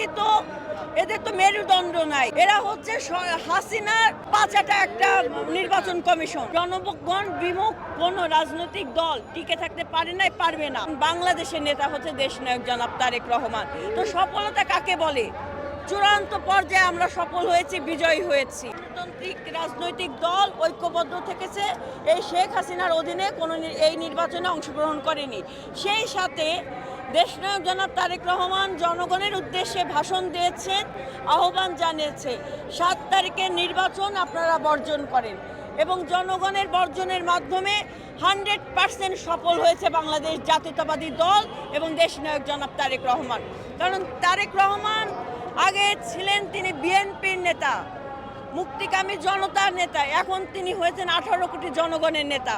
CSE তো, এদের তো মেরুদণ্ড নাই। এরা হচ্ছে হাসিনার পাঁচাটা একটা নির্বাচন কমিশন। জনগণ বিমুখ কোন রাজনৈতিক দল টিকে থাকতে পারে নাই, পারবে না। বাংলাদেশের নেতা হচ্ছে দেশনায়ক জনাব তারেক রহমান। তো সফলতা কাকে বলে? চূড়ান্ত পর্যায়ে আমরা সফল হয়েছি, বিজয়ী হয়েছি। গণতান্ত্রিক রাজনৈতিক দল ঐক্যবদ্ধ থেকেছে। এই শেখ হাসিনার অধীনে কোনো এই নির্বাচনে অংশগ্রহণ করেনি। সেই সাথে দেশনায়ক জনাব তারেক রহমান জনগণের উদ্দেশ্যে ভাষণ দিয়েছেন আহ্বান জানিয়েছে। সাত তারিখের নির্বাচন আপনারা বর্জন করেন এবং জনগণের বর্জনের মাধ্যমে হান্ড্রেড পার্সেন্ট সফল হয়েছে বাংলাদেশ জাতীয়তাবাদী দল এবং দেশনায়ক জনাব তারেক রহমান। কারণ তারেক রহমান আগে ছিলেন তিনি বিএনপির নেতা, মুক্তিকামী জনতার নেতা, এখন তিনি হয়েছেন আঠারো কোটি জনগণের নেতা।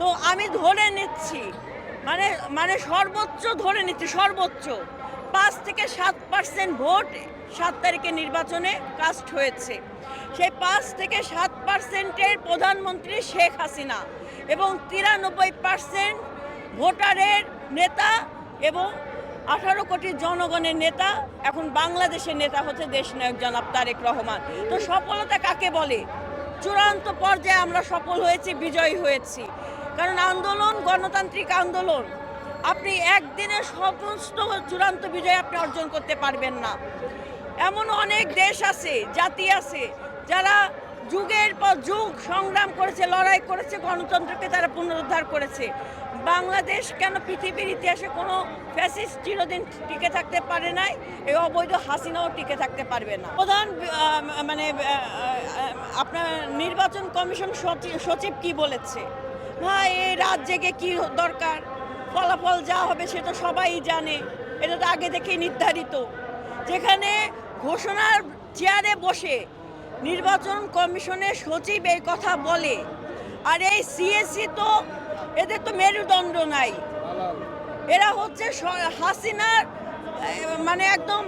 তো আমি ধরে নিচ্ছি মানে মানে সর্বোচ্চ ধরে নিচ্ছে, সর্বোচ্চ। পাঁচ থেকে সাত পার্সেন্ট ভোট সাত তারিখে নির্বাচনে কাস্ট হয়েছে। সেই পাঁচ থেকে সাত পার্সেন্টের প্রধানমন্ত্রী শেখ হাসিনা এবং তিরানব্বই পার্সেন্ট ভোটারের নেতা এবং আঠারো কোটি জনগণের নেতা, এখন বাংলাদেশের নেতা হচ্ছে দেশ দেশনায়ক জনাব তারেক রহমান। তো সফলতা কাকে বলে? চূড়ান্ত পর্যায়ে আমরা সফল হয়েছি, বিজয়ী হয়েছি। কারণ আন্দোলন, গণতান্ত্রিক আন্দোলন। আপনি একদিনে সমস্ত চূড়ান্ত বিজয় আপনি অর্জন করতে পারবেন না। এমন অনেক দেশ আছে, জাতি আছে, যারা যুগের পর যুগ সংগ্রাম করেছে, লড়াই করেছে, গণতন্ত্রকে তারা পুনরুদ্ধার করেছে। বাংলাদেশ কেন পৃথিবীর ইতিহাসে কোনো ফ্যাসিস্ট চিরদিন টিকে থাকতে পারে নাই? এই অবৈধ হাসিনাও টিকে থাকতে পারবে না। প্রধান মানে আপনার নির্বাচন কমিশন সচিব কি বলেছে? না এই রাত জেগে কি দরকার? ফলাফল যা হবে সে তো সবাই জানে। এটা তো আগে থেকেই নির্ধারিত। যেখানে ঘোষণার চেয়ারে বসে নির্বাচন কমিশনের সচিব এই কথা বলে। আর এই সিএসি তো, এদের তো মেরুদণ্ড নাই। এরা হচ্ছে হাসিনার মানে একদম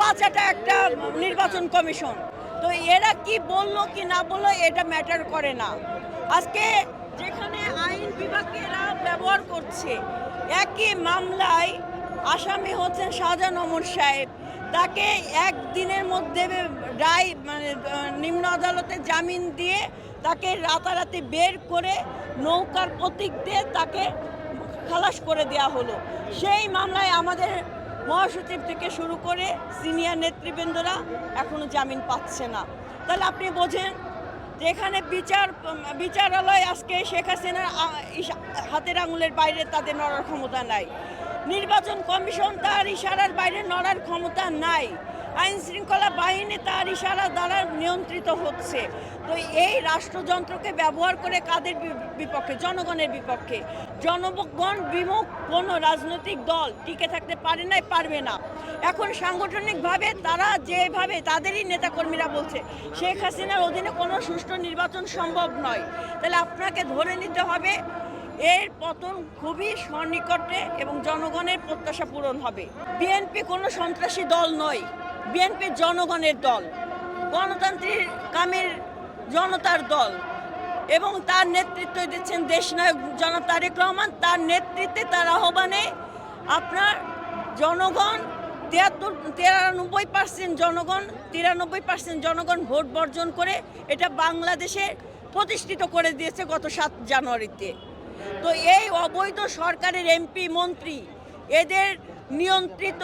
পাঁচাটা একটা নির্বাচন কমিশন। তো এরা কি বলল কি না বলল এটা ম্যাটার করে না। আজকে যেখানে আইন বিভাগকে এরা ব্যবহার করছে। একই মামলায় আসামি হচ্ছেন শাহজাহান ওমর সাহেব। তাকে একদিনের মধ্যে রায় মানে নিম্ন আদালতে জামিন দিয়ে তাকে রাতারাতি বের করে নৌকার প্রতীক দিয়ে তাকে খালাস করে দেওয়া হলো। সেই মামলায় আমাদের মহাসচিব থেকে শুরু করে সিনিয়র নেতৃবৃন্দরা এখনও জামিন পাচ্ছে না। তাহলে আপনি বোঝেন যে এখানে বিচার, বিচারালয় আজকে শেখ হাসিনার হাতের আঙুলের বাইরে তাদের নড়ার ক্ষমতা নাই। নির্বাচন কমিশন তার ইশারার বাইরে নড়ার ক্ষমতা নাই। আইন শৃঙ্খলা বাহিনী তার ইশারা দ্বারা নিয়ন্ত্রিত হচ্ছে। তো এই রাষ্ট্রযন্ত্রকে ব্যবহার করে কাদের বিপক্ষে? জনগণের বিপক্ষে। জনগণ বিমুখ কোনো রাজনৈতিক দল টিকে থাকতে পারে নাই, পারবে না। এখন সাংগঠনিকভাবে তারা যেভাবে তাদেরই নেতাকর্মীরা বলছে, শেখ হাসিনার অধীনে কোনো সুষ্ঠু নির্বাচন সম্ভব নয়। তাহলে আপনাকে ধরে নিতে হবে, এর পতন খুবই সন্নিকটে এবং জনগণের প্রত্যাশা পূরণ হবে। বিএনপি কোনো সন্ত্রাসী দল নয়। বিএনপি জনগণের দল, গণতান্ত্রিক কামের জনতার দল এবং তার নেতৃত্ব দিচ্ছেন দেশনায়ক জনাব তারেক রহমান। তার নেতৃত্বে তার আহ্বানে আপনার জনগণ তিয়াত্তর, তিরানব্বই পার্সেন্ট জনগণ, তিরানব্বই পার্সেন্ট জনগণ ভোট বর্জন করে এটা বাংলাদেশে প্রতিষ্ঠিত করে দিয়েছে গত সাত জানুয়ারিতে। তো এই অবৈধ সরকারের এমপি, মন্ত্রী, এদের নিয়ন্ত্রিত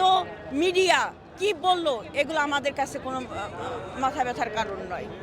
মিডিয়া কি বলল? এগুলো আমাদের কাছে কোনো মাথা ব্যথার কারণ নয়।